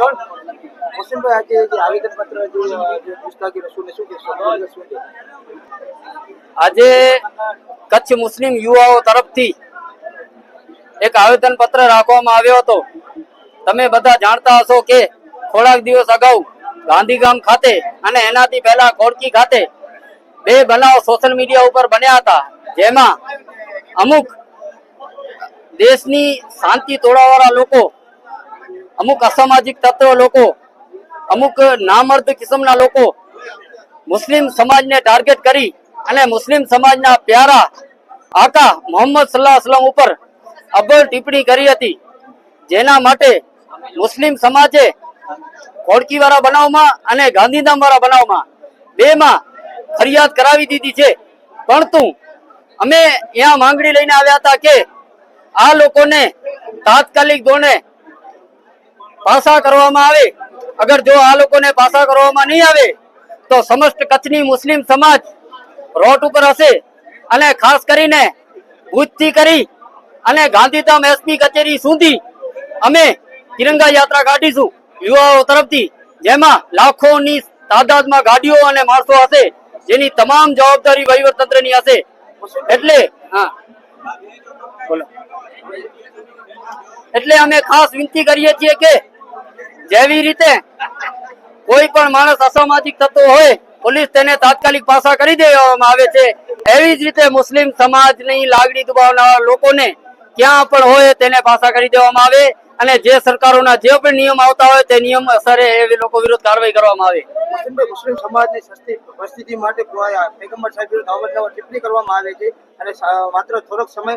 મુસ્લિમભાઈ આજે જે આવેદન પત્ર જે પુસ્તકી રસૂલને શું કહેશો? આજે કચ્છ મુસ્લિમ યુવાઓ તરફથી એક આવેદન પત્ર રાખવામાં આવ્યો હતો. તમે બધા જાણતા હશો કે થોડાક દિવસ અગાઉ ગાંધીગામ ખાતે અને એનાથી પહેલા ખોડકી ખાતે બે બનાવ સોશિયલ મીડિયા ઉપર બન્યા હતા. જેમાં અમુક દેશની શાંતિ તોડાવાળા લોકો અમુક અસામાજિક તત્વ લોકો, અમુક નામર્દ કિસ્મના લોકો મુસ્લિમ સમાજને ટાર્ગેટ કરી અને મુસ્લિમ સમાજના પ્યારા આકા મોહમ્મદ સલ્લાહ અસલમ ઉપર અબ્બલ ટિપ્પણી કરી હતી. જેના માટે મુસ્લિમ સમાજે ખોડકીવાળા બનાવમાં અને ગાંધીધામવાળા બનાવમાં બેમાં ફરિયાદ કરાવી દીધી છે. પરંતુ અમે ત્યાં માંગણી લઈને આવ્યા હતા કે આ લોકોને તાત્કાલિક ધોરણે પાસા કરવામાં આવે, અગર જો આ લોકોને પાસા કરવામાં નહીં આવે, તો સમસ્ત કચ્છની મુસ્લિમ સમાજ રોડ ઉપર હશે અને ખાસ કરીને ભુજથી કરી અને ગાંધીધામ એસપી કચેરી સુધી અમે તિરંગા યાત્રા કાઢીશું યુવાઓ તરફથી, જેમાં લાખોની તાદાદમાં ગાડીઓ અને માણસો હશે, જેની તમામ જવાબદારી વહીવટતંત્રની હશે. એટલે, હા. બોલો. એટલે અમે ખાસ વિનંતી કરીએ છીએ કે જેવી રીતે કોઈ પણ માણસ અસામાજિક થતો હોય, પોલીસ તેને તાત્કાલિક પાસા કરી દેવામાં આવે છે. એવી જ રીતે મુસ્લિમ સમાજની લાગણી દુભાવનાર લોકોને ક્યાં પણ હોય તેને પાસા કરી દેવામાં આવે અને જે સરકારોના જે પણ નિયમ આવતા હોય તે નિયમ અસરે એ લોકો વિરુદ્ધ કાર્યવાહી કરવામાં આવે. મુસ્લિમ સમાજની પરિસ્થિતિ માટે પેગમ્બર સાહેબ વિરુદ્ધ અવારનવાર ટિપ્પણી કરવામાં આવે છે અને માત્ર થોડોક સમય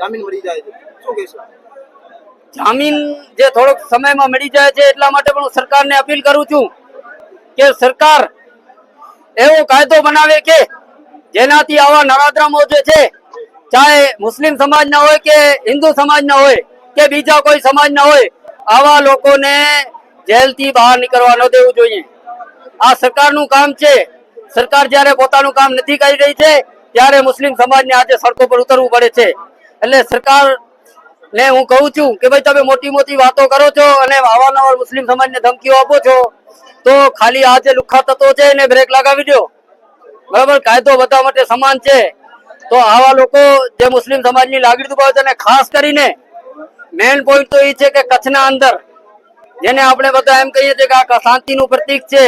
જામીન મળી જાય છે. શું કહેશો? જામીન જે થોડોક સમયમાં મળી જાય છે એટલા માટે પણ હું સરકારને અપીલ કરું છું કે સરકાર એવો કાયદો બનાવે કે જેનાથી આવા નરાધમો જે છે, ચાહે મુસ્લિમ સમાજના હોય કે હિન્દુ સમાજના હોય કે બીજા કોઈ સમાજના હોય, આવા લોકોને જેલથી બહાર નીકળવા ન દેવું જોઈએ. આ સરકારનું કામ છે. સરકાર જ્યારે પોતાનું કામ નથી કરી રહી છે, ત્યારે મુસ્લિમ સમાજને આજે સડકો પર ઉતરવું પડે છે. એટલે સરકાર ને હું કહું છું કે ભાઈ તમે મોટી મોટી વાતો કરો છો અને અવારનવાર મુસ્લિમ સમાજને ધમકીઓ આપો છો, તો ખાલી આ જે લુખા તત્વો છે એને બ્રેક લગાવી દો. બરાબર? કાયદો બધા માટે સમાન છે. તો આવા લોકો જે મુસ્લિમ સમાજની લાગણી દુભાવે છે અને ખાસ કરીને મેઇન પોઈન્ટ તો એ છે કે કચ્છના અંદર, જેને આપણે બધા એમ કહીએ છીએ કે આ શાંતિનું પ્રતીક છે,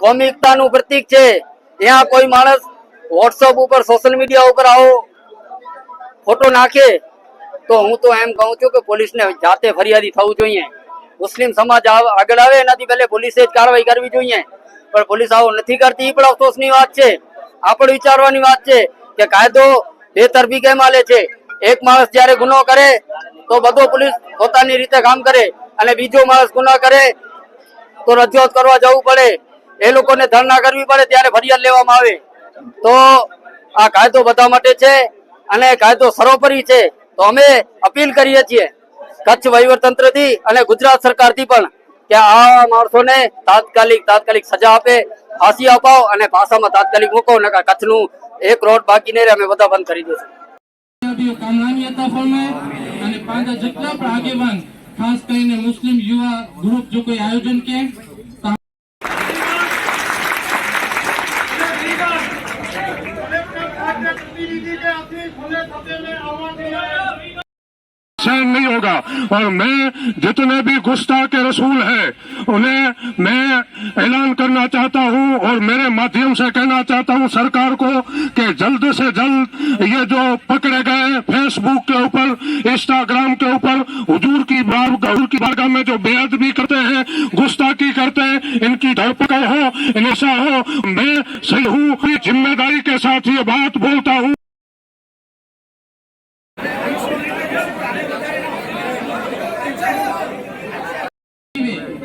કોમિકતાનું પ્રતિક પ્રતીક છે, ત્યાં કોઈ માણસ વોટ્સઅપ ઉપર સોશિયલ મીડિયા ઉપર આવો ફોટો નાખે તો હું તો એમ કહું છું કે પોલીસને જાતે ફરિયાદી થવું જોઈએ. મુસ્લિમ સમાજ આગળ આવે, એનાથી પહેલે પોલીસે જ કાર્યવાહી કરવી જોઈએ. પણ પોલીસ આવો નથી કરતી એ પણ અફસોસની વાત છે. આ પણ વિચારવાની વાત છે કે કાયદો બે તરફી કેમ હાલે છે? એક માણસ જ્યારે ગુનો કરે, તો બધો પોલીસ પોતાની રીતે કામ કરે અને બીજો માણસ ગુનો કરે, તો રજૂઆત કરવા જવું પડે. એ લોકોને ધરણા કરવી પડે ત્યારે ફરિયાદ લેવામાં આવે. તો આ કાયદો બધા માટે છે અને કાયદો સર્વોપરી છે. તો અમે અપીલ કરીએ છીએ કચ્છ વહીવટતંત્રથી અને ગુજરાત સરકારથી પણ કે આ માણસોને તાત્કાલિક તાત્કાલિક સજા આપે, ફાંસી અપાવો અને પાસામાં તાત્કાલિક મૂકો કચ્છ કચ્છનું એક રોડ બાકી નહીં અમે બધા બંધ કરી દઈશું. અને પાંચ જેટલા પણ આગેવાન, ખાસ કરીને મુસ્લિમ યુવા ગ્રુપ જો કોઈ આયોજન કે सहन नहीं होगा और मैं जितने भी गुस्ताख रसूल हैं उन्हें मैं ऐलान करना चाहता हूं और मेरे माध्यम से कहना चाहता हूं सरकार को कि जल्द से जल्द ये जो पकड़े गए फेसबुक के ऊपर इंस्टाग्राम के ऊपर हुजूर की बार हुजूर की बारगाह में जो बेअदबी करते हैं गुस्ताखी करते हैं इनकी धरपकड़ हो इन ऐसा हो मैं सही हूं अपनी जिम्मेदारी के साथ ये बात बोलता हूं कि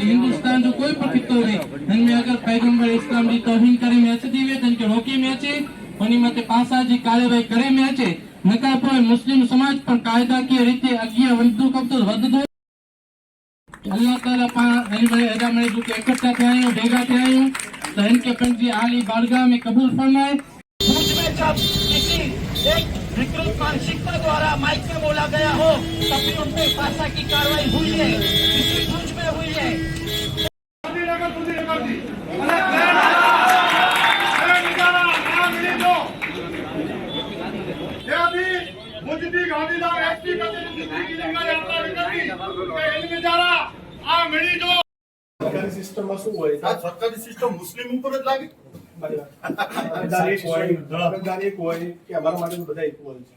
हिंदुस्तान जो कोई पण खित्तो हुए हिन में अगर पैगंबर इस्लाम जी तौहीन करे में अचे थी वे तन खे रोके में अचे उन्ही मथे पासा जी कार्यवाही करे में अचे नका पोइ मुस्लिम समाज पण कायदा कीअं रीते अॻियां वधंदो कबो वधंदो अल्लाह ताला पाण हिन महिल हेॾा महिल जेके इकट्ठा थिया आहियूं भेगा थिया आहियूं त हिन खे पंहिंजी आली बारगाह में क़बूल फरमाए भूज में जब किसी एक विकृत मानसिकता द्वारा माइक में बोला गया हो तब भी उन पे फांसा की कार्रवाई हुई है इसी भूज में हुई है ગાંધીનગર સુધી નીકળતી અને ટ્રેન અરે બિચારા આ મિલી દો ત્યાંથી ભુજથી ગાંધીધામ એસટી કચેરી સુધી નીકળી આટલા નીકળતી કે એની બિચારા આ મિલી દો સરકારી સિસ્ટમમાં શું હોય આ સરકારી સિસ્ટમ મુસ્લિમ ઉપર જ લાગે સંવિધાન એક હોય સંવિધાન એક હોય કે અમારા માટે બધા ઇક્વલ છે.